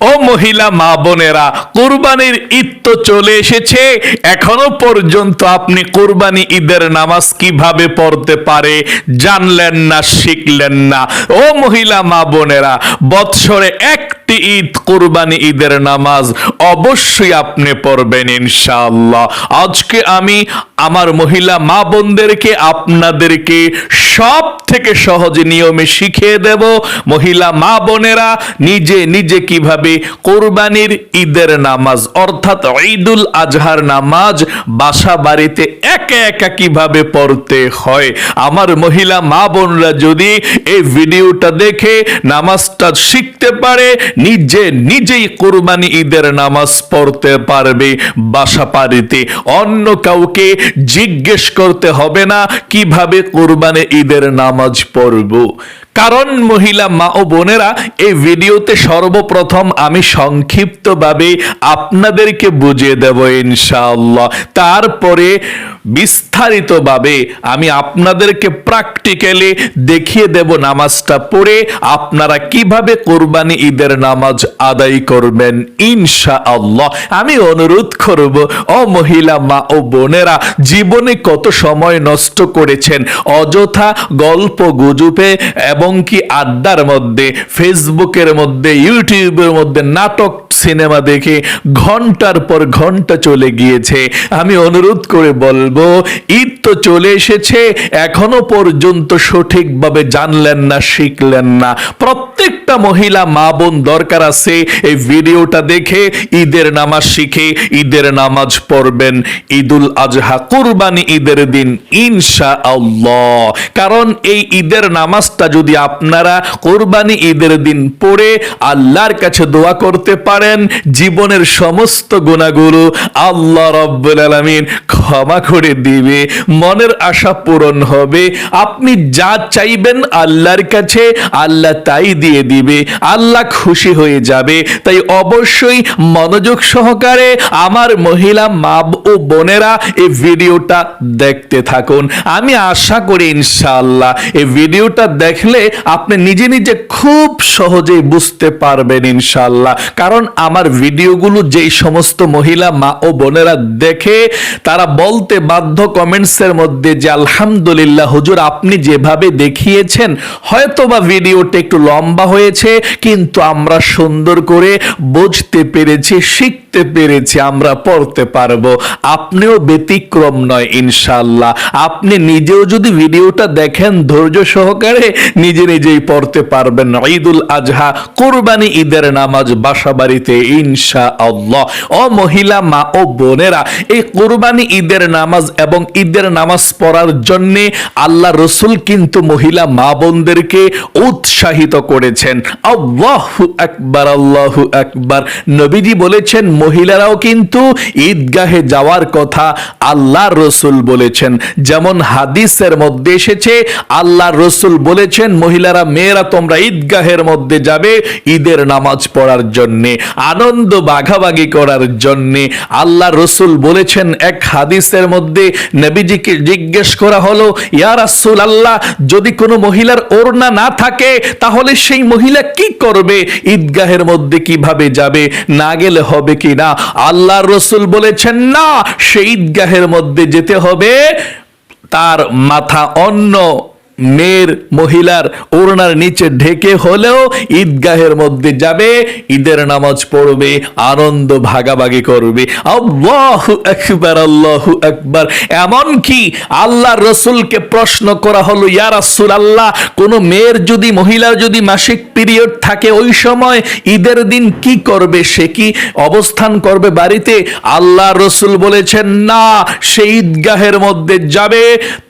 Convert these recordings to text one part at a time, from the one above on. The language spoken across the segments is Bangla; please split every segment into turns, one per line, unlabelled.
ও মহিলা, মা বোনেরা, কুরবানির ঈদ তো চলে এসেছে। এখনও পর্যন্ত আপনি কুরবানি ঈদের নামাজ কীভাবে পড়তে পারে জানলেন না, শিখলেন না। ও মহিলা, মা বোনেরা, বৎসরে একটি ঈদ কুরবানি ঈদের নামাজ অবশ্যই আপনি পড়বেন ইনশাআল্লাহ। আজকে আমি আমার মহিলা, মা বোনদেরকে, আপনাদেরকে সব থেকে সহজ নিয়মে শিখিয়ে দেব। মহিলা, মা বোনেরা, নিজে নিজে কীভাবে কোরবানির ঈদের নামাজ, অর্থাৎ ঈদুল আজহার নামাজ বাসা বাড়িতে একা একা কীভাবে পড়তে হয়? আমার মহিলা, মা বোনরা যদি এই ভিডিওটা দেখে নামাজটা শিখতে পারে, নিজে নিজেই কোরবানি ঈদের নামাজ পড়তে পারবে বাসা বাড়িতে। অন্য কাউকে জিজ্ঞেস করতে হবে না, কীভাবে কোরবানি ঈদের নামাজ পড়ব? কারণ মহিলা, মা ও বোনেরা এই ভিডিওতে সর্বপ্রথম আমি সংক্ষিপ্তভাবে আপনাদেরকে বুঝিয়ে দেব ইনশাআল্লাহ। তারপরে বিস্তারিতভাবে আমি আপনাদেরকে প্র্যাকটিক্যালি দেখিয়ে দেব নামাজটা পড়ে। আপনারা কীভাবে কোরবানি ঈদের নামাজ আদায় করবেন, ইনশাআল্লাহ। আমি অনুরোধ করব, ও মহিলা, মা ও বোনেরা, জীবনে কত সময় নষ্ট করেছেন, অযথা গল্প গুজবে এবং কি আড্ডার মধ্যে, ফেসবুকের মধ্যে, ইউটিউবের মধ্যে নাটক, সিনেমা দেখে ঘণ্টার পর ঘণ্টা চলে গিয়েছে। আমি অনুরোধ করে বলব ঈদ তো চলে এসেছে, এখনও পর্যন্ত সঠিকভাবে জানলেন না, শিখলেন না। প্রত্যেকটা মহিলা মা বোন দরকার আছে, এই ভিডিওটা দেখে ঈদের নামাজ শিখে ঈদের নামাজ পড়বেন। ঈদুল আজহা কুরবানি ঈদের দিন ইনশা আল্লাহ কারণ এই ঈদের নামাজটা যদি আপনারা কোরবানি ঈদের দিন পড়ে আল্লাহর কাছে দোয়া করতে পারেন, জীবনের সমস্ত গুণাগুলো আল্লাহ রব্বুল আলামিন ক্ষমা করে দিবে, মনের আশা পূরণ হবে। আপনি যা চাইবেন আল্লাহর কাছে, আল্লাহ তাই দিয়ে দিবে। আল্লাহ খুশি হয়ে যাবে। তাই অবশ্যই মনোযোগ সহকারে আমার মহিলা মা ও বোনেরা এই ভিডিওটা দেখতে থাকুন। আমি আশা করি ইনশাআল্লাহ এই ভিডিওটা দেখলে আপনি নিজে নিজে খুব সহজেই বুঝতে পারবেন ইনশাআল্লাহ। কারণ আমার ভিডিওগুলো যেই সমস্ত মহিলা মা ও বোনেরা দেখে, তারা বলতে বাধ্য কমেন্টসের মধ্যে যে, আলহামদুলিল্লাহ, হুজুর, আপনি যেভাবে দেখিয়েছেন হয়তো বা ভিডিওটা একটু লম্বা হয়েছে, কিন্তু আমরা সুন্দর করে বুঝতে পেরেছি শিখতে পেরেছি, আমরা পড়তে পারব। আপনিও ব্যতিক্রম নয় ইনশাল্লাহ আপনি নিজেও যদি ভিডিওটা দেখেন, ধৈর্য সহকারে নিজে নিজেই পড়তে পারবেন। ঈদুল আজহা, কোরবানি ঈদের নামাজ বাসা বাড়িতে ইনশা আল্লাহ ও মহিলা, মা ও বোনেরা, এই কোরবানি ঈদের নামাজ এবং ঈদের নামাজ পড়ার জন্য আল্লাহ রসুল কিন্তু মহিলা, মা বোনদেরকে উৎসাহিত করেছেন। আল্লাহু আকবার আল্লাহু আকবার। নবীজি বলেছেন মহিলারাও কিন্তু ঈদগাহে যাওয়ার কথা আল্লাহ রসুল বলেছেন। যেমন হাদিসের মধ্যে এসেছে আল্লাহ রসুল বলেছেন, মহিলারা, মেয়েরা, তোমরা ঈদগাহের মধ্যে যাবে ঈদের নামাজ পড়ার জন্যে, আনন্দ বাঘাবাগি করার জন্যে। আল্লাহ রসুল বলেছেন এক হাদিসের মধ্যে নবীজিকে জিজ্ঞেস করা হলো, ইয়া রাসূল আল্লাহ যদি কোনো মহিলার ওড়না না থাকে, তাহলে সেই মহিলা কি করবে? ঈদগাহের মধ্যে কীভাবে যাবে? না গেলে হবে কি না আল্লাহ রসুল বলেছেন না সেই ঈদগাহের মধ্যে যেতে হবে তার মাথা অন্য মেয়ের মহিলার ওড়নার নিচে ঢেকে হলেও ঈদগাহের মধ্যে যাবে, ঈদের নামাজ পড়বে, আনন্দ ভাগাভাগি করবে। এমন কি আল্লাহ রসুলকে প্রশ্ন করা হলো, ইয়া রাসূল আল্লাহ কোন মেয়ের যদি, মহিলার যদি মাসিক পিরিয়ড থাকে ওই সময় ঈদের দিন কি করবে? সে কি অবস্থান করবে বাড়িতে? আল্লাহ রসুল বলেছেন, না, সে ঈদগাহের মধ্যে যাবে,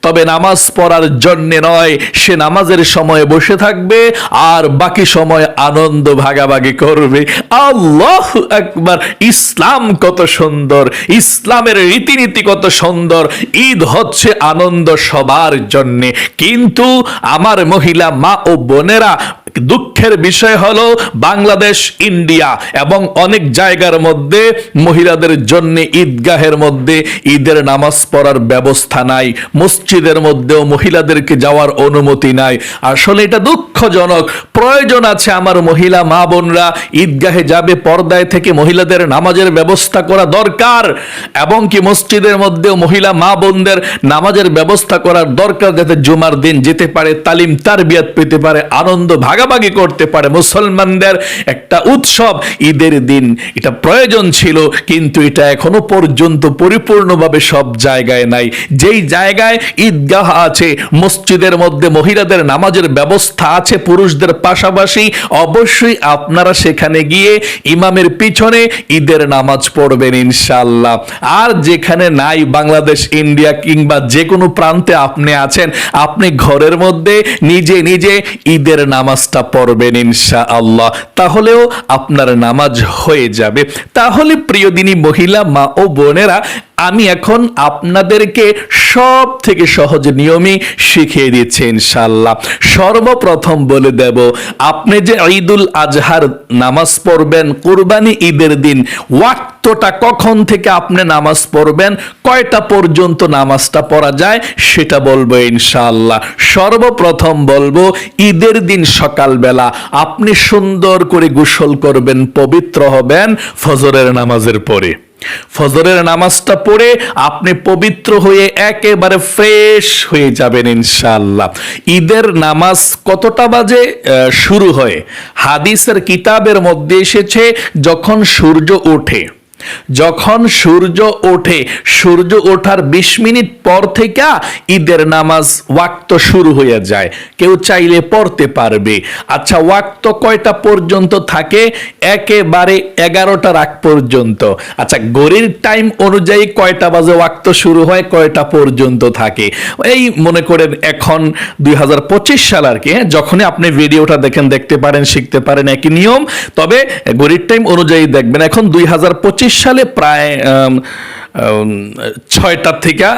তবে নামাজ পড়ার জন্যে নয়। সে নামাজের সময় বসে থাকবে আর বাকি সময় আনন্দ ভাগাভাগি করবে। আল্লাহ একবার ইসলাম কত সুন্দর, ইসলামের রীতিনীতি কত সুন্দর। ঈদ হচ্ছে আনন্দ সবার জন্যে। কিন্তু আমার মহিলা মা ও বোনেরা দুঃখের বিষয় হলো বাংলাদেশ, ইন্ডিয়া এবং অনেক জায়গার মধ্যে মহিলাদের জন্য ঈদগাহের মধ্যে ঈদের নামাজ পড়ার ব্যবস্থা নাই, মসজিদের মধ্যেও মহিলাদেরকে যাওয়ার অনুমতি নাই। আসলে এটা দুঃখজনক। প্রয়োজন আছে আমার মহিলা মা বোনরা ঈদগাহে যাবে পর্দায় থেকে মহিলাদের নামাজের ব্যবস্থা করা দরকার এবং কি মসজিদের মধ্যেও মহিলা মা বোনদের নামাজের ব্যবস্থা করার দরকার যাতে জুমার দিন যেতে পারে, তালিম, তারবিয়াত পেতে পারে, আনন্দ ভাগাভাগি করতে পারে। মুসলমানদের একটা উৎসব, ঈদের দিন এটা প্রয়োজন ছিল, কিন্তু এটা এখনও পর্যন্ত পরিপূর্ণভাবে সব জায়গায় নাই। যেই জায়গায় ঈদগাহ আছে, মসজিদের মধ্যে মহিলাদের নামাজের ব্যবস্থা আছে, পুরুষদের পাশাপাশি অবশ্যই আপনারা সেখানে গিয়ে ইমামের পিছনে ঈদের নামাজ পড়বেন ইনশাল্লাহ আর যেখানে নাই, বাংলাদেশ, ইন্ডিয়া কিংবা যে কোনো প্রান্তে আপনি আছেন, আপনি ঘরের মধ্যে নিজে নিজে ঈদের নামাজটা পড়বেন ইনশা আল্লাহ তাহলেও আপনার নামাজ হয়ে যাবে। তাহলে প্রিয় দিনী মহিলা, মা ও বোনেরা আমি এখন আপনাদেরকে সব থেকে সহজ নিয়মই শিখিয়ে দিচ্ছি ইনশাল্লাহ সর্বপ্রথম বলে দেব, আপনি যে ঈদুল আজহার নামাজ পড়বেন, কুরবানি ঈদের দিন, ওয়াক্তটা কখন থেকে আপনি নামাজ পড়বেন, কয়টা পর্যন্ত নামাজটা পড়া যায়, সেটা বলব ইনশাআল্লাহ। সর্বপ্রথম বলব, ঈদের দিন সকালবেলা আপনি সুন্দর করে গোসল করবেন, পবিত্র হবেন ফজরের নামাজের পরে। ফজরের নামাজটা পড়ে আপনি পবিত্র হয়ে একেবারে ফ্রেশ হয়ে যাবেন ইনশাআল্লাহ। ঈদের নামাজ কতটা বাজে? শুরু হয়। হাদিসের কিতাবের মধ্যে এসেছে, যখন সূর্য ওঠে যখন সূর্য ওঠে, সূর্য ওঠার বিশ মিনিট পর থেকে ঈদের নামাজ ওয়াক্ত শুরু হয়ে যায়। কেউ চাইলে পড়তে পারবে। আচ্ছা ওয়াক্ত কয়টা পর্যন্ত থাকে? একেবারে এগারোটার আগ পর্যন্ত। আচ্ছা গড়ির টাইম অনুযায়ী কয়টা বাজে ওয়াক্ত শুরু হয়, কয়টা পর্যন্ত থাকে? এই মনে করেন এখন দুই হাজার পঁচিশ সাল আর কি হ্যাঁ? যখনই আপনি ভিডিওটা দেখেন, দেখতে পারেন, শিখতে পারেন, একই নিয়ম। তবে গড়ির টাইম অনুযায়ী দেখবেন, এখন দুই হাজার পঁচিশ সালে প্রায় ছয়টার থেকে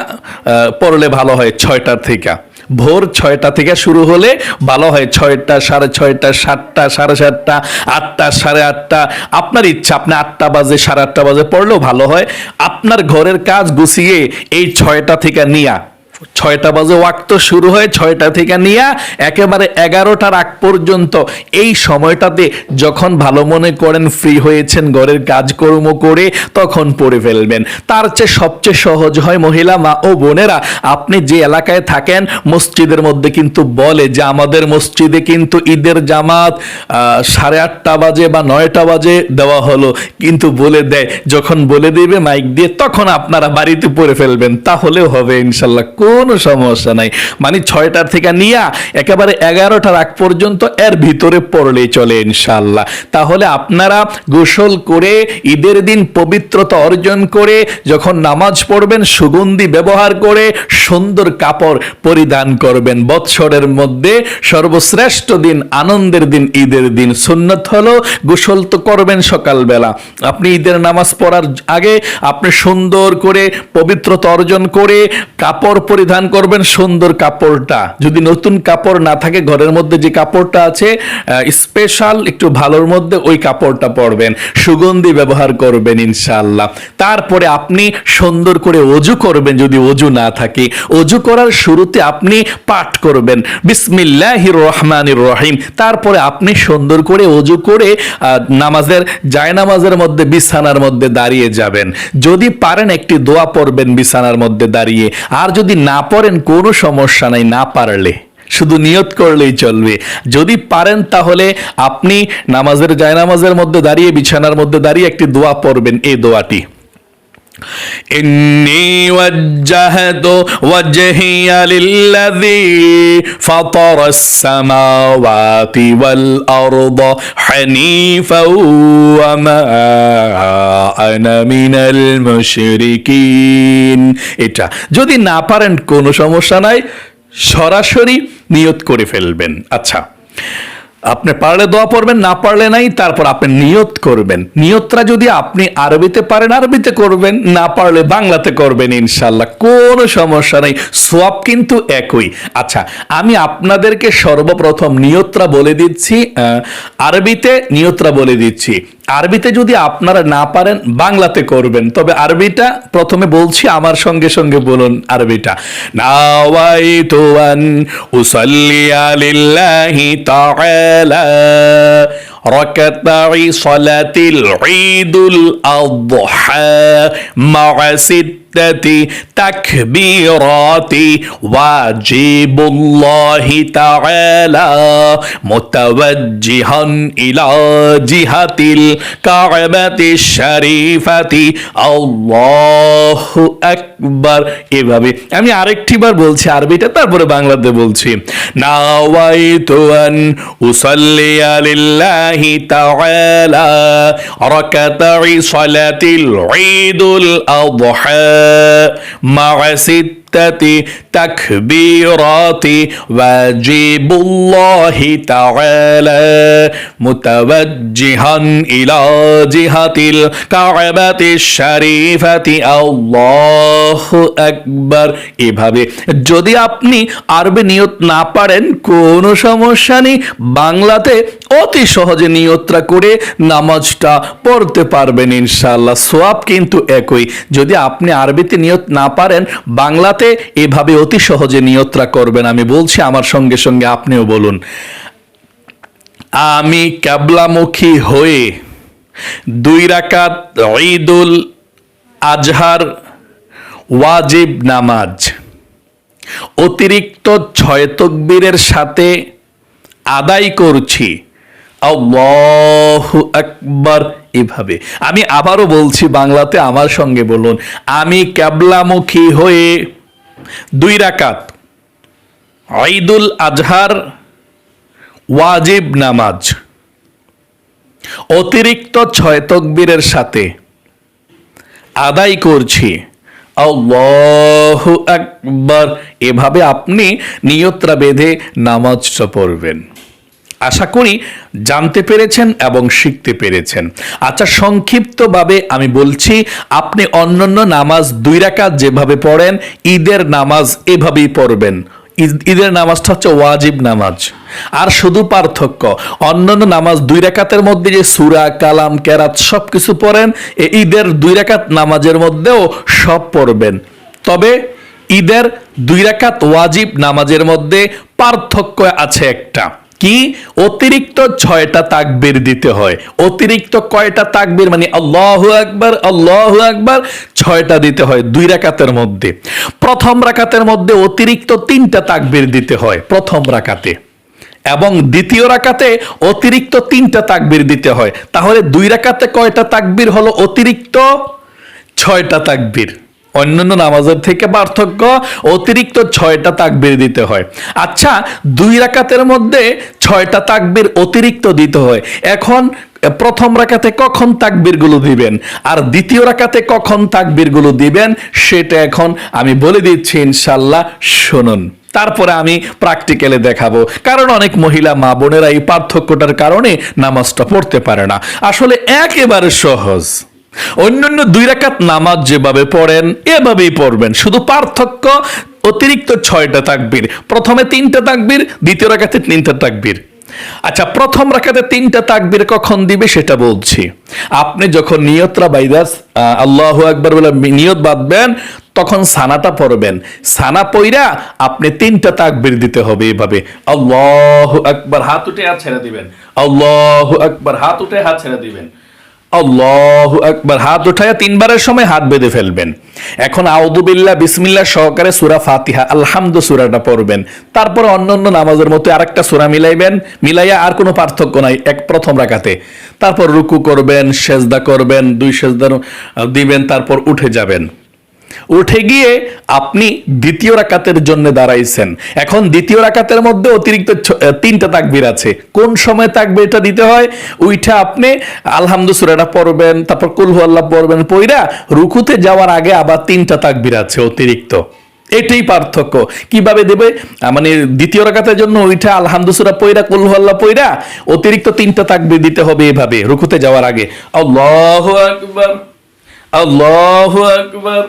পড়লে ভালো হয় ছয়টার থেকে। ভোর ছয়টা থেকে শুরু হলে ভালো হয় ছয়টা, সাড়ে ছয়টা, সাতটা, সাড়ে সাতটা, আটটা, সাড়ে আটটা। আপনার ইচ্ছা, আপনি আটটা বাজে, সাড়ে আটটা বাজে পড়লেও ভালো হয়। আপনার ঘরের কাজ গুছিয়ে এই ছয়টা থেকে নিয়া ছয়টা বাজে ওয়াক্ত শুরু হয় ছয়টা থেকে নিয়ে একেবারে এগারোটার আগ পর্যন্ত এই সময়টাতে যখন ভালো মনে করেন ফ্রি হয়েছেন, ঘরের কাজকর্ম করে তখন পড়ে ফেলবেন। তার চেয়ে সবচেয়ে সহজ হয় মহিলা মা ও বোনেরা, আপনি যে এলাকায় থাকেন, মসজিদের মধ্যে কিন্তু বলে যে আমাদের মসজিদে কিন্তু ঈদের জামাত সাড়ে আটটা বাজে বা নয়টা বাজে দেওয়া হলো। কিন্তু বলে দেয়, যখন বলে দিবে মাইক দিয়ে, তখন আপনারা বাড়িতে পড়ে ফেলবেন। তাহলেও হবে ইনশাল্লাহ। কোনো সমস্যা নাই। মানে ছয়টার থেকে নিয়া একেবারে এগারোটার আগ পর্যন্ত এর ভিতরে পড়লেই চলে ইনশাল্লাহ তাহলে আপনারা গোসল করে, ঈদের দিন পবিত্রতা অর্জন করে, যখন নামাজ পড়বেন, সুগন্ধি ব্যবহার করে, সুন্দর কাপড় পরিধান করবেন। বৎসরের মধ্যে সর্বশ্রেষ্ঠ দিন, আনন্দের দিন, ঈদের দিন। সুন্নত হলো গোসল তো করবেন সকালবেলা। আপনি ঈদের নামাজ পড়ার আগে আপনি সুন্দর করে পবিত্রতা অর্জন করে, কাপড় পরিধান করবেন সুন্দর কাপড়টা। যদি নতুন কাপড় না থাকে, ঘরের মধ্যে যে কাপড়টা আছে স্পেশাল একটু ভালোর মধ্যে ওই কাপড়টা পরবেন। সুগন্ধি ব্যবহার করবেন ইনশাআল্লাহ। তারপরে আপনি সুন্দর করে অজু করবেন যদি অজু না থাকে। অজু করার শুরুতে আপনি পাঠ করবেন। বিসমিল্লাহির রহমানির রহিম। তারপরে আপনি সুন্দর করে অজু করে নামাজের জায়নামাজের মধ্যে বিছানার মধ্যে দাঁড়িয়ে যাবেন। যদি পারেন একটি দোয়া পড়বেন বিছানার মধ্যে দাঁড়িয়ে। আর যদি না পড়েন কোনো সমস্যা নাই, না পারলে। শুধু নিয়ত করলেই চলবে। যদি পারেন তাহলে আপনি নামাজের জায়নামাজের মধ্যে দাঁড়িয়ে, বিছানার মধ্যে দাঁড়িয়ে একটি দোয়া পড়বেন, এই দোয়াটি। إني وجهت وجهي للذي فطر السماوات والأرض حنيفا وما أنا من المشركين এটা যদি না পারেন কোনো সমস্যা নাই সরাসরি নিয়ত করে ফেলবেন আচ্ছা আপনি পারলে দোয়া পড়বেন, না পারলে নাই, তারপর আপনি নিয়ত করবেন। নিয়তটা যদি আপনি আরবিতে পারেন, আরবিতে করবেন, না পারলে বাংলাতে করবেন ইনশাল্লাহ কোনো সমস্যা নেই, সোয়াব কিন্তু একই। আচ্ছা আমি আপনাদেরকে সর্বপ্রথম নিয়তরা বলে দিচ্ছি আরবিতে নিয়তরা বলে দিচ্ছি। আরবিতে যদি আপনারা না পারেন বাংলাতে করবেন তবে আরবিটা প্রথমে বলছি আমার সঙ্গে সঙ্গে বলুন আরবিটা নাওয়াইতু আন উসাল্লিয়া লিল্লাহি তাআলা ركعتي صلاة العيد الأضحى مع ستة تكبيرات واجب الله تعالى متوجها إلى جهة الكعبة الشريفة الله أكبر এভাবে আমি আরেকটি বার বলছি আরবিটা তারপরে বাংলাতে বলছি নাওয়াইতু আন উসাল্লিয়া লিল্লাহি তাআলা রাকাতাই সালাতিল ঈদুল আযহা মা ستة تكبيرات واجب الله تعالى متوجها إلى جهة الكعبة الشريفة الله أكبر এভাবে যদি আপনি আরবি নিয়ত না পারেন কোনো সমস্যা নেই বাংলাতে অতি সহজে নিয়তটা করে নামাজটা পড়তে পারবেন ইনশাআল্লাহ সোয়াব কিন্তু একই যদি আপনি আরবিতে নিয়ত না পারেন বাংলাতে এভাবে অতি সহজে নিয়তরা করবেন। আমি বলছি আমার সঙ্গে সঙ্গে আপনিও বলুন। আমি ক্যাবলামুখী হয়ে দুই রাকাত ঈদুল আজহার ওয়াজিব নামাজ, অতিরিক্ত ছয় তকবীরের সাথে আদায় করছি। আল্লাহু আকবার, এভাবে। আমি আবারও বলছি বাংলাতে আমার সঙ্গে বলুন। আমি ক্যাবলামুখী হয়ে দুই রাকাত। ঈদুল আজহার ওয়াজিব নামাজ। অতিরিক্ত ছয় তকবীরের সাথে আদায় করছি। একবার এভাবে আপনি নিয়ত্রা বেঁধে নামাজটা পড়বেন। আশা করি জানতে পেরেছেন এবং শিখতে পেরেছেন। আচ্ছা সংক্ষিপ্তভাবে আমি বলছি, আপনি অন্যান্য নামাজ দুই রাকাত যেভাবে পড়েন, ঈদের নামাজ এভাবেই পড়বেন। ঈদ- ঈদের নামাজটা হচ্ছে ওয়াজিব নামাজ। আর শুধু পার্থক্য, অন্যান্য নামাজ দুই রাকাতের মধ্যে যে সুরা, কালাম, কেরাত সব কিছু পড়েন ঈদের দুই রাকাত নামাজের মধ্যেও সব পড়বেন। তবে ঈদের দুই রাকাত ওয়াজিব নামাজের মধ্যে পার্থক্য আছে একটা। কি? অতিরিক্ত ছয়টা তাকবির দিতে হয়। অতিরিক্ত কয়টা তাকবির? মানে আল্লাহু আকবার আল্লাহু আকবার, ছয়টা দিতে হয় দুই রাকাতের মধ্যে। প্রথম রাকাতের মধ্যে অতিরিক্ত তিনটা তাকবির দিতে হয় প্রথম রাকাতে। এবং দ্বিতীয় রাকাতে অতিরিক্ত তিনটা তাকবির দিতে হয়। তাহলে দুই রাকাতে কয়টা তাকবির হলো অতিরিক্ত? ছয়টা তাকবীর। অন্যান্য নামাজের থেকে পার্থক্য অতিরিক্ত ছয়টা তাকবির দিতে হয়। আচ্ছা দুই রাকাতের মধ্যে ছয়টা তাকবির অতিরিক্ত দিতে হয়। এখন প্রথম রাকাতে কখন তাকবীরগুলো দিবেন? আর দ্বিতীয় রাকাতে কখন তাকবীরগুলো দিবেন? সেটা এখন আমি বলে দিচ্ছি ইনশাল্লাহ শুনুন, তারপরে আমি প্র্যাকটিক্যালে দেখাবো। কারণ অনেক মহিলা মা বোনেরা এই পার্থক্যটার কারণে নামাজটা পড়তে পারে না। আসলে একেবারে সহজ। অন্যান্য দুই রাকাত নামাজ যেভাবে পড়েন, এভাবেই পড়বেন। শুধু পার্থক্য, অতিরিক্ত ছয়টা তাকবীর। প্রথমে তিনটা তাকবীর, দ্বিতীয় রাকাতে তিনটা তাকবীর। আচ্ছা প্রথম রাকাতে তিনটা তাকবীর কখন দিবে সেটা বলছি। আপনি যখন নিয়তরা বাইদাস আল্লাহ একবার বলে নিয়ত বাঁধবেন, তখন সানাটা পড়বেন। সানা পইরা আপনি তিনটা তাকবীর দিতে হবে এভাবে। আল্লাহ একবার হাত উঠে হাত ছেড়ে দিবেন। আল্লাহ একবার হাত উঠে হাত ছেড়ে দিবেন। আল্লাহু একবার হাত উঠাইয়া তিনবারের সময় হাত বেঁধে ফেলবেন। এখন আউদুবিল্লা বিসমিল্লা সহকারে সুরা ফাতিহা আলহামদু সুরাটা পড়বেন। তারপরে অন্য নামাজের মতো আরেকটা সুরা মিলাইবেন। মিলাইয়া আর কোনো পার্থক্য নাই, এক প্রথম রাখাতে তারপর রুকু করবেন, সেজদা করবেন, দুই সেজদা দিবেন, তারপর উঠে যাবেন। উঠে গিয়ে আপনি দ্বিতীয় রাকাতের জন্য দাঁড়াইছেন। এখন দ্বিতীয় রাকাতের মধ্যে অতিরিক্ত তিনটা তাকবির আছে। কোন সময় তাকবিরটা দিতে হয়? উইঠা আপনি আলহামদু সুরাটা পড়বেন, তারপর কুলহু আল্লাহ পড়বেন পইরা রুকুতে যাওয়ার আগে আবার তিনটা তাকবির আছে অতিরিক্ত। এটাই পার্থক্য। কীভাবে দেবে? মানে দ্বিতীয় রাকাতের জন্য ওইটা আলহামদুসুরা পয়রা কুলহল্লা পয়রা অতিরিক্ত তিনটা তাকবির দিতে হবে এভাবে, রুকুতে যাওয়ার আগে। আল্লাহ আকবার আল্লাহ আকবার।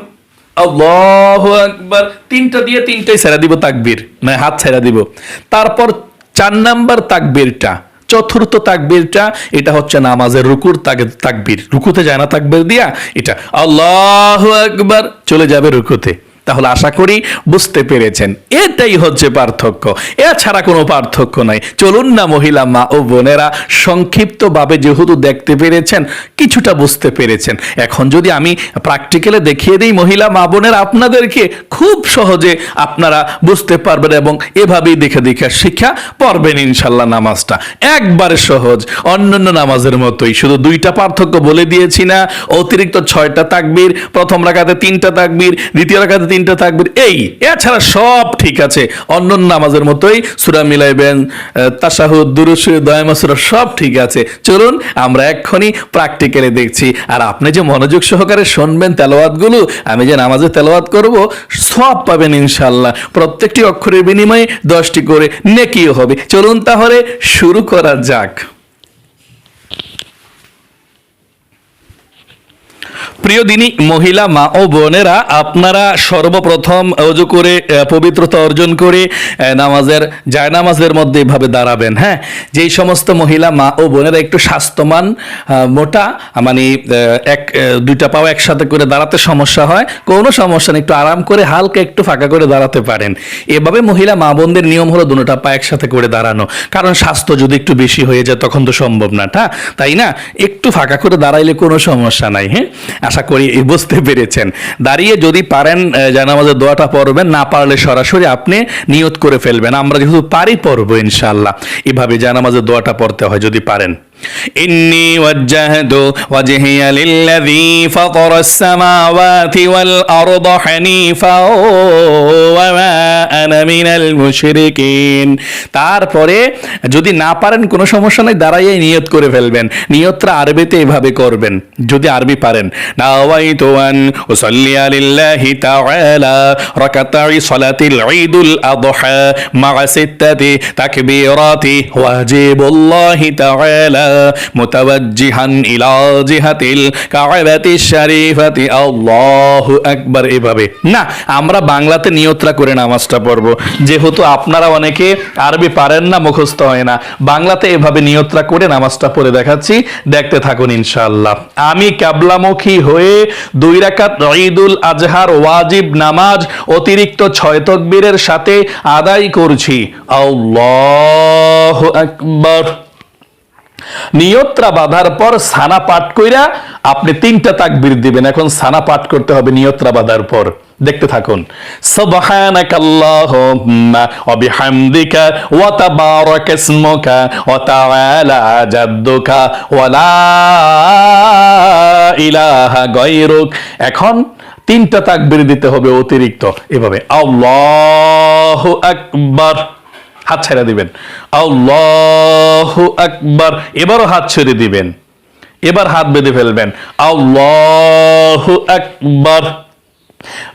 আকবার, তিনটা দিয়ে তিনটাই ছেড়া দিব তাকবীর মানে হাত ছেড়া দিব। তারপর চার নাম্বার তাকবীরটা, চতুর্থ তাকবীরটা, এটা হচ্ছে নামাজের রুকুর তাক- তাকবীর। রুকুতে যায় না তাকবীর দিয়া, এটা আল্লাহ আকবার, চলে যাবে রুকুতে। তাহলে আশা করি বুঝতে পেরেছেন। এটাই হচ্ছে পার্থক্য। এছাড়া কোনো পার্থক্য নাই। চলুন না মহিলা মা ও বোনেরা, সংক্ষিপ্তভাবে যেহেতু দেখতে পেরেছেন, কিছুটা বুঝতে পেরেছেন। এখন যদি আমি প্র্যাকটিক্যালে দেখিয়ে দিই মহিলা মা বোনেরা, আপনাদেরকে খুব সহজে আপনারা বুঝতে পারবেন এবং এভাবেই দেখে দেখে শিক্ষা পড়বেন ইনশাল্লাহ নামাজটা। একবারে সহজ, অন্যান্য নামাজের মতোই। শুধু দুইটা পার্থক্য বলে দিয়েছি না, অতিরিক্ত ছয়টা তাকবীর, প্রথম রাখাতে তিনটা তাকবীর, দ্বিতীয় রাখাতে তিনটা থাকবে এই, এছাড়া সব ঠিক আছে। অন্য নামাজের মতোই সুরা মিলাইবেন তাসাহুদ দুরুসু দয়ামাসুরা সব ঠিক আছে। চলুন, আমরা এক্ষুনি প্র্যাকটিক্যালে দেখছি। আর আপনি যে মনোযোগ সহকারে শুনবেন তেলাওয়াতগুলো, আমি যে নামাজে তেলাওয়াত করব, সব পাবেন ইনশাল্লাহ প্রত্যেকটি অক্ষরের বিনিময়ে দশটি করে নেকিও হবে। চলুন তাহলে শুরু করা যাক। প্রিয় দিনী, মহিলা, মা ও বোনেরা, আপনারা সর্বপ্রথম অজু করে পবিত্রতা অর্জন করে নামাজের, জায়নামাজের মধ্যে এভাবে দাঁড়াবেন হ্যাঁ? যেই সমস্ত মহিলা, মা ও বোনেরা একটু স্বাস্থ্যমান মোটা মানে এক দুইটা পাও একসাথে করে দাঁড়াতে সমস্যা হয়, কোনো সমস্যা নেই, একটু আরাম করে হালকা একটু ফাঁকা করে দাঁড়াতে পারেন। এভাবে মহিলা, মা বোনদের নিয়ম হলো দুটোটা পা একসাথে করে দাঁড়ানো, কারণ স্বাস্থ্য যদি একটু বেশি হয়ে যায়, তখন তো সম্ভব না তাই না? একটু ফাঁকা করে দাঁড়াইলে কোনো সমস্যা নাই হ্যাঁ? আশা করি বুঝতে পেরেছেন। দাঁড়িয়ে যদি পারেন জানামাজের দোয়াটা পড়বেন, না পারলে সরাসরি আপনি নিয়ত করে ফেলবেন। আমরা যেহেতু পারি পড়ব ইনশাল্লাহ এভাবে জানামাজের দোয়াটা পড়তে হয় যদি পারেন। إني وجهت وجهي للذي فطر السماوات والأرض حنيفا وما أنا من المشركين তারপরে যদি না পারেন কোনো সমস্যা নেই দাঁড়াইয়ে নিয়ত করে ফেলবেন নিয়তটা আরবিতে এভাবে করবেন যদি আরবি পারেন নাওয়াইতু আন উসাল্লি লিল্লাহি তাআলা রাকাতাই সালাতিল ঈদুল আযহা মা সিত্তাতি তাকবীরাতি ওয়াজিবুল্লাহি তাআলা মুতাওয়াজ্জিহান ইলা জিহাতিল কাবাতিশ শরীফাতি। আল্লাহু আকবার এভাবে। না, আমরা বাংলাতে নিয়তরা করে নামাজটা পড়ব। যেহেতু আপনারা অনেকে আরবি পারেন না, মুখস্থ হয় না। বাংলাতে এভাবে নিয়তরা করে নামাজটা পড়ে দেখাচ্ছি। দেখতে থাকুন ইনশাআল্লাহ। আমি ক্যাবলামুখী হয়ে দুই রাকাত ঈদুল আজহার ওয়াজিব নামাজ অতিরিক্ত ছয় তকবীরের সাথে আদায় করছি। আল্লাহু আকবার। নিয়ত্রা বাঁধার পর সানা পাঠ কইরা আপনি তিনটা তাকবীর দিবেন। এখন সানা পাঠ করতে হবে নিয়ত্রা বাঁধার পর। দেখতে থাকুন। এখন তিনটা তাকবীর দিতে হবে অতিরিক্ত। এভাবে আল্লাহু আকবার। হাত ছেড়ে দিবেন। আল্লাহ আকবার, এবারও হাত ছেড়ে দিবেন। এবার হাত বেঁধে ফেলবেন। আল্লাহ আকবার।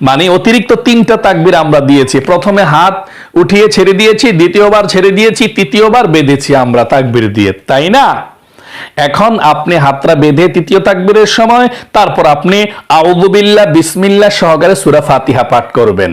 মানে অতিরিক্ত তিনটা তাকবির আমরা দিয়েছি। প্রথমে হাত উঠিয়ে ছেড়ে দিয়েছি, দ্বিতীয়বার ছেড়ে দিয়েছি, তৃতীয়বার বেঁধেছি আমরা তাকবির দিয়ে। তাই না? এখন আপনি হাতটা বেঁধে তৃতীয় তাকবীরের সময়, তারপর আপনি আউযুবিল্লাহ, বিসমিল্লাহ সহকারে সূরা ফাতিহা পাঠ করবেন।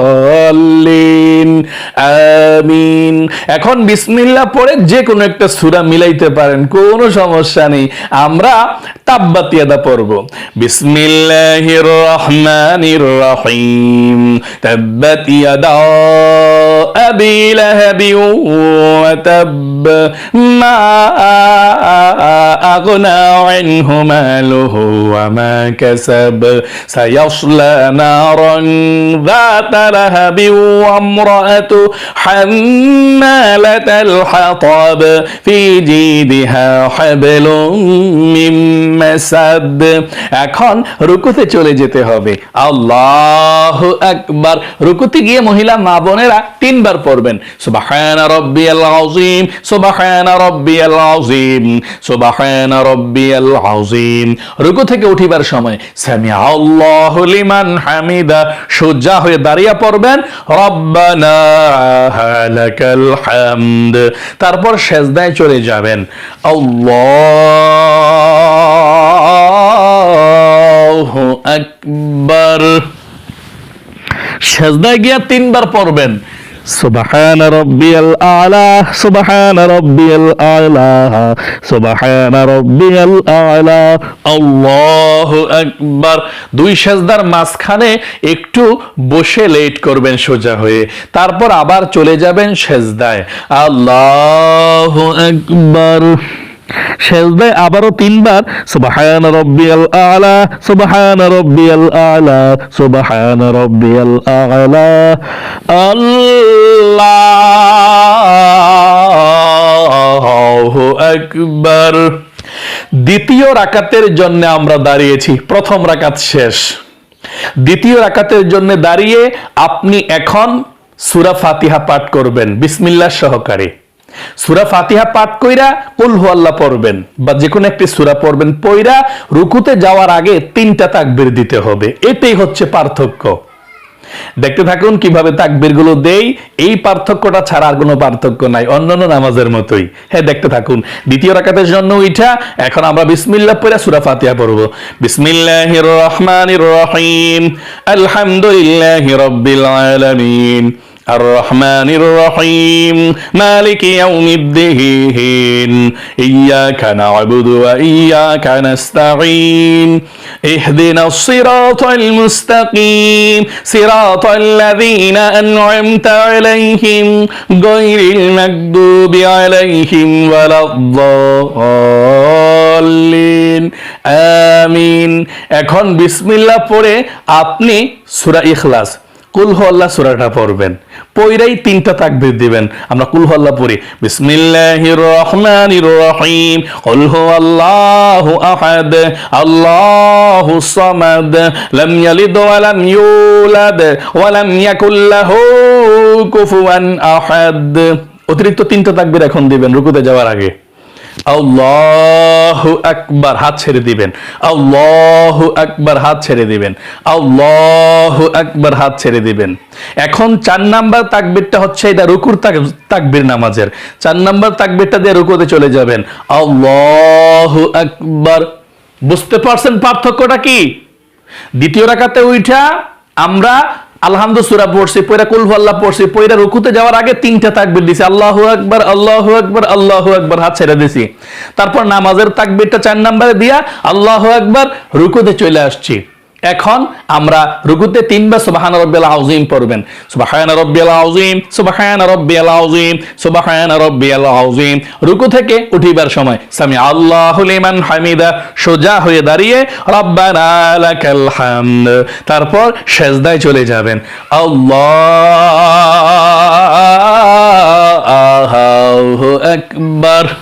আমিন এখন বিসমিল্লাহ পড়ে যে কোনো একটা সূরা মিলাইতে পারেন কোনো সমস্যা নেই আমরা তাব্বাত ইয়াদা পড়ব বিসমিল্লাহির রহমানির রহিম তাব্বাত ইয়াদা আবি লাহাবি ওয়া তাব মা আগনা আনহু মালুহু ওয়া মা কাসাব সায়াসলা নারান ذات لهب وامرأته حمالة الحطب في جيدها حبل من مسد এখন রুকুতে চলে যেতে হবে আল্লাহ আকবার রুকুতে গিয়ে মহিলা মা বোনেরা তিনবার পড়বেন সুবাহান রব্বিয়াল আযীম সুবাহান রব্বিয়াল আযীম সুবাহান রব্বিয়াল আযীম রুকু থেকে উঠিবার সময় সামি আল্লাহু লিমান হামিদা সোজা হয়ে দাঁড়িয়ে পড়বেন রব্বানা লাকাল হামদ তারপর সেজদায় চলে যাবেন। আল্লাহ আকবার। সেজদায় গিয়া তিনবার পড়বেন। সুবহান আলা, সুবহান রব্বিয়াল আলা দুই সেজদার মাঝখানে একটু বসে লেট করবেন সোজা হয়ে, তারপর আবার চলে যাবেন সেজদায়। আল্লাহু আকবার। সেজদায় আবারও তিনবার। সুবহান রব্বিয়াল আলা, সুবহান রব্বিয়াল আলা, সুবহান রব্বিয়াল আলা। দ্বিতীয় রাকাতের জন্য আমরা দাঁড়িয়েছি। প্রথম রাকাত শেষ। দ্বিতীয় রাকাতের জন্য দাঁড়িয়ে আপনি এখন সুরা ফাতিহা পাঠ করবেন। বিসমিল্লাহ সহকারে। সুরা ফাতিহা পাঠ কইরা কুল আল্লাহ পড়বেন বা যে কোনো একটি সুরা পড়বেন, পইরা রুকুতে যাওয়ার আগে তিনটা তাকবীর দিতে হবে। এটাই হচ্ছে পার্থক্য। দেখতে থাকুন কীভাবে তাকবীরগুলো দেই। এই পার্থক্যটা ছাড়া আর কোনো পার্থক্য নাই, অন্যান্য নামাজের মতোই। হ্যাঁ দেখতে থাকুন। দ্বিতীয় রাকাতের জন্য ওইটা এখন আমরা বিসমিল্লাহ পড়ে সূরা ফাতিহা পড়ব। বিসমিল্লাহির রহমানির রহিম, আলহামদুলিল্লাহি রাব্বিল আলামিন। الرحمن الرحيم مالك يوم الدين إياك نعبد وإياك نستعين اهدنا الصراط المستقيم صراط الذين أنعمت عليهم غير المكذوب عليهم ولا الضالين আমিন এখন বিসমিল্লাহ পড়ে আপনি সূরা ইখলাস কুল আল্লাহ সূরাটা পড়বেন। পইরাই তিনটা তাকবীর দিবেন। আমরা কুল আল্লাহ পড়ি, বিসমিল্লাহির রহমানির রহিম, কুল আল্লাহু আহাদ, আল্লাহু সামাদ, লাম ইয়ালিদ ওয়া লাম ইউলাদ, ওয়া লাম ইয়াকুল লাহু কুফুয়ান আহাদ। অতিরিক্ত তিনটা তাকবীর এখন দিবেন, রুকুতে যাওয়ার আগে। আল্লাহু আকবার হাত ছেড়ে দিবেন। আল্লাহু আকবার হাত ছেড়ে দিবেন। আল্লাহু আকবার হাত ছেড়ে দিবেন। এখন চার নাম্বার তাকবীরটা হচ্ছে এটা রুকুর তাক- তাকবীর নামাজের। চার নাম্বার তাকবীরটা দিয়ে রুকুতে চলে যাবেন। আল্লাহু আকবার। বুঝতে পারছেন পার্থক্যটা কি? দ্বিতীয় রাকাতে উইঠা আমরা আলহামদু সুরা পড়ছি, পয়রা কুল আল্লাহ পড়ছি, পয়রা রুকুতে যাওয়ার আগে তিনটা তাকবির দিছি, আল্লাহ আকবার আল্লাহ আকবার আল্লাহ আকবার, হাত ছেড়ে দিছি। তারপর নামাজের তাকবিরটা চার নাম্বারে দিয়া আল্লাহ আকবার রুকুতে চলে আসছি। এখন আমরা রুকুতে তিনবার সুবহান রাব্বিয়াল আযীম পড়বেন। সুবহান রাব্বিয়াল আযীম, সুবহান রাব্বিয়াল আযীম, সুবহান রাব্বিয়াল আযীম। রুকু থেকে উঠিবার সময় সামি আল্লাহু লিমান হামিদা, সোজা হয়ে দাঁড়িয়ে, রব্বানা লাকাল হামদ। তারপর সেজদায় চলে যাবেন। আল্লাহু আকবার।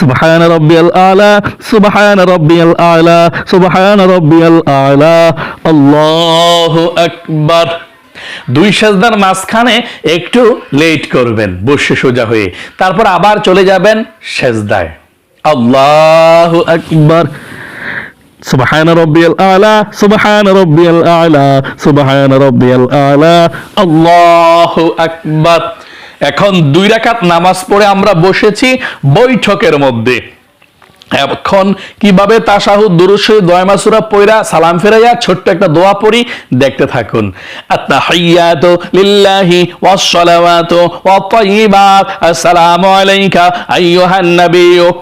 سبحان ربي الأعلى سبحان ربي الأعلى سبحان ربي الأعلى الله أكبر দুই সেজদার মাঝখানে একটু লেট করবেন বসে সোজা হয়ে তারপর আবার চলে যাবেন সেজদায় আল্লাহ আকবার سبحان ربي الأعلى سبحان ربي الأعلى سبحان ربي الأعلى الله أكبر এখন দুই রাকাত নামাজ পড়ে আমরা বসেছি বৈঠকের মধ্যে।
এখন কীভাবে তাশাহুদ দুরুশে দয়মাসুরা পয়রা সালাম ফেরাইয়া ছোট্ট একটা দোয়া পড়ি, দেখতে থাকুন। আত্তাহিয়াতু লিল্লাহি তাইয়িবাত আসসালামু আলাইকা আইয়ুহান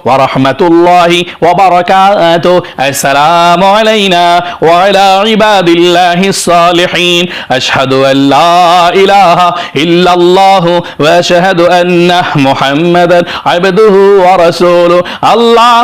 ওয়া রাহমাতুল্লাহি ওয়া বারাকাতুহু আসসালামু আলাইনা ওয়া আলা ইবাদিল্লাহিস সালিহিন আশহাদু আন লা ইলাহা ইল্লাল্লাহু ওয়া আশহাদু আন্না মুহাম্মাদান আবদুহু ওয়া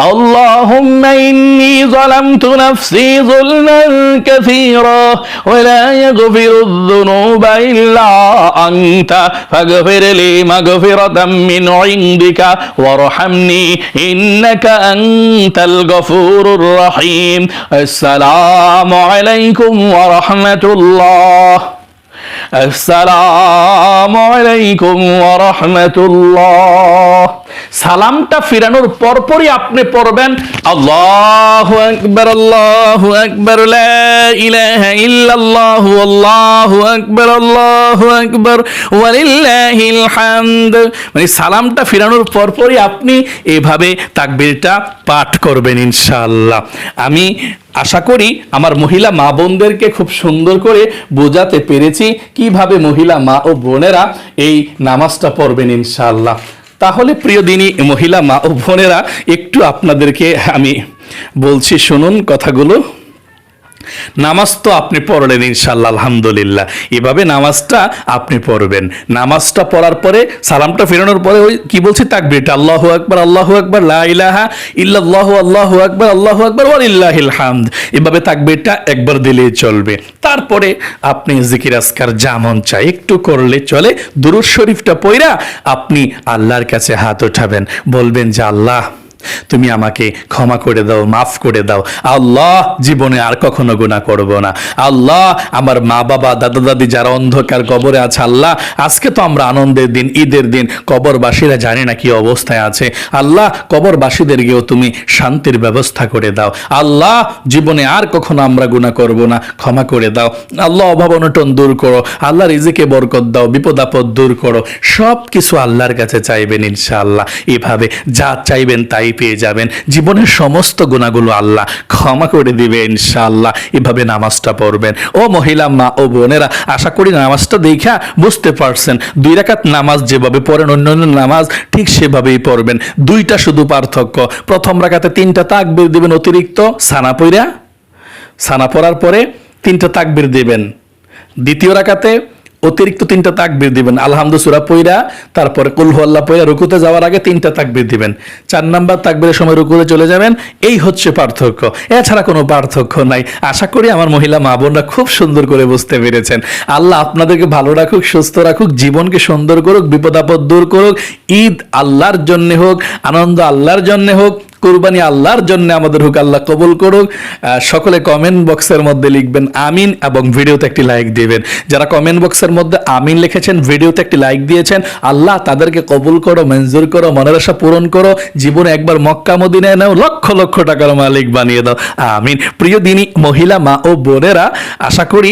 اللهم إني ظلمت نفسي ظلما كثيرا ولا يغفر الذنوب إلا أنت فاغفر لي مغفرة من عندك وارحمني إنك أنت الغفور الرحيم السلام عليكم ورحمة الله আসসালামু আলাইকুম ওয়া রাহমাতুল্লাহ সালামটা ফিরানোর পরপরই আপনি পড়বেন, আল্লাহু আকবার আল্লাহু আকবার, লা ইলাহা আল্লাহু আকবার আল্লাহু আকবার, ওয়ালিল্লাহিল হামদ। মানে সালামটা ফিরানোর পরপরই আপনি এভাবে তাকবীরটা পাঠ করবেন ইনশাআল্লাহ। আমি আশা করি আমার মহিলা মা বোনদেরকে খুব সুন্দর করে বোঝাতে পেরেছি কীভাবে মহিলা মা ও বোনেরা এই নামাজটা পড়বেন ইনশাআল্লাহ। তাহলে প্রিয় দিনী মহিলা মা ও বোনেরা একটু আপনাদেরকে আমি বলছি শুনুন কথাগুলো। নামাজ তো আপনি পড়লেন ইনশাল্লাহ আলহামদুলিল্লাহ। এভাবে নামাজটা আপনি পড়বেন। নামাজটা পড়ার পরে, সালামটা ফেরানোর পরে ওই কি বলছি? তাকবিরটা, আল্লাহু আকবার আল্লাহু আকবার, লা ইলাহা ইল্লাল্লাহু, আল্লাহু আকবার আল্লাহু আকবার, ওয়ালিল্লাহিল হামদ। এভাবে তাকবিরটা একবার দিলেই চলবে। তারপরে আপনি জিকির আসকার যেমন চাই একটু করলে চলে। দুরুদ শরীফটা পইরা আপনি আল্লাহর কাছে হাত উঠাবেন বলবেন যে, আল্লাহ তুমি আমাকে ক্ষমা করে দাও, মাফ করে দাও। আল্লাহ জীবনে আর কখনো গুণা করব না। আল্লাহ আমার মা বাবা, দাদা দাদি যারা অন্ধকার কবরে আছে, আল্লাহ, আজকে তো আমরা আনন্দের দিন, ঈদের দিন, কবরবাসীরা জানে না কি অবস্থায় আছে। আল্লাহ, কবরবাসীদের কবরবাসীদেরকেও তুমি শান্তির ব্যবস্থা করে দাও। আল্লাহ, জীবনে আর কখনো আমরা গুণা করব না। ক্ষমা করে দাও। আল্লাহ, অভাব অনটন দূর করো। আল্লাহ, রিজিকে বরকত দাও। বিপদ আপদ দূর করো। সব কিছু আল্লাহর কাছে চাইবেন ইনশাআল্লাহ। এভাবে যা চাইবেন তাই পেয়ে যাবেন। জীবনের সমস্ত গুণাগুলো আল্লাহ ক্ষমা করে দিবে ইনশাআল্লাহ। এভাবে নামাজটা পড়বেন। ও মহিলা, মা ও বোনেরা, আশা করি নামাজটা দেখা বুঝতে পারছেন। দুই রাকাত নামাজ যেভাবে পড়েন অন্য অন্য নামাজ ঠিক সেভাবেই পড়বেন। দুইটা শুধু পার্থক্য। প্রথম রাকাতে তিনটা তাকবির দিবেন অতিরিক্ত, সানা পইরা। সানা পড়ার পরে তিনটা তাকবির দিবেন। দ্বিতীয় রাকাতে অতিরিক্ত তিনটা তাকবির দিবেন। আলহামদু সুরা পইরা, তারপরে কুলহু আল্লাহ পইরা রুকুতে যাওয়ার আগে তিনটা তাকবির দিবেন। চার নাম্বার তাকবিরের সময় রুকুতে চলে যাবেন, এই হচ্ছে পার্থক্য। এছাড়া কোনো পার্থক্য নাই। আশা করি আমার মহিলা মা বোনরা খুব সুন্দর করে বুঝতে পেরেছেন। আল্লাহ আপনাদেরকে ভালো রাখুক, সুস্থ রাখুক, জীবনকে সুন্দর করুক, বিপদ আপদ দূর করুক, ঈদ আল্লাহর জন্যে হোক, আনন্দ আল্লাহর জন্যে হোক কোরবানি আল্লাহর জন্য আমাদের হোক আল্লাহ কবুল করুক। সকলে কমেন্ট বক্সের মধ্যে লিখবেন আমিন এবং ভিডিওতে একটি লাইক দিবেন। যারা কমেন্ট বক্সের মধ্যে আমিন লিখেছেন, ভিডিওতে একটি লাইক দিয়েছেন, আল্লাহ তাদেরকে কবুল করো, মঞ্জুর করো, মনের আশা পূরণ করো। জীবনে একবার মক্কা মদিনায় নাও, লক্ষ লক্ষ টাকার মালিক বানিয়ে দাও। আমিন। প্রিয় দিনী, মহিলা, মা ও বোনেরা, আশা করি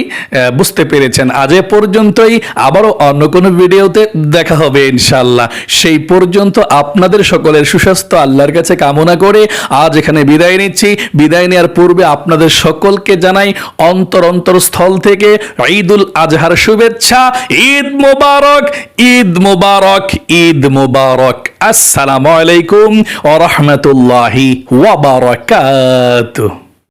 বুঝতে পেরেছেন। আজ এ পর্যন্তই। আবারও অন্য কোনো ভিডিওতে দেখা হবে ইনশাল্লাহ সেই পর্যন্ত আপনাদের সকলের সুস্বাস্থ্য, আল্লাহর কাছে কামনা করে আজ এখানে বিদায় নিচ্ছি। বিদায় নেওয়ার পূর্বে আপনাদের সকলকে জানাই অন্তর অন্তরস্থল থেকে ঈদুল আজহার শুভেচ্ছা। ঈদ মোবারক ঈদ মোবারক ঈদ মোবারক। আসসালামু আলাইকুম ওয়া রাহমাতুল্লাহি ওয়া বারাকাতুহু।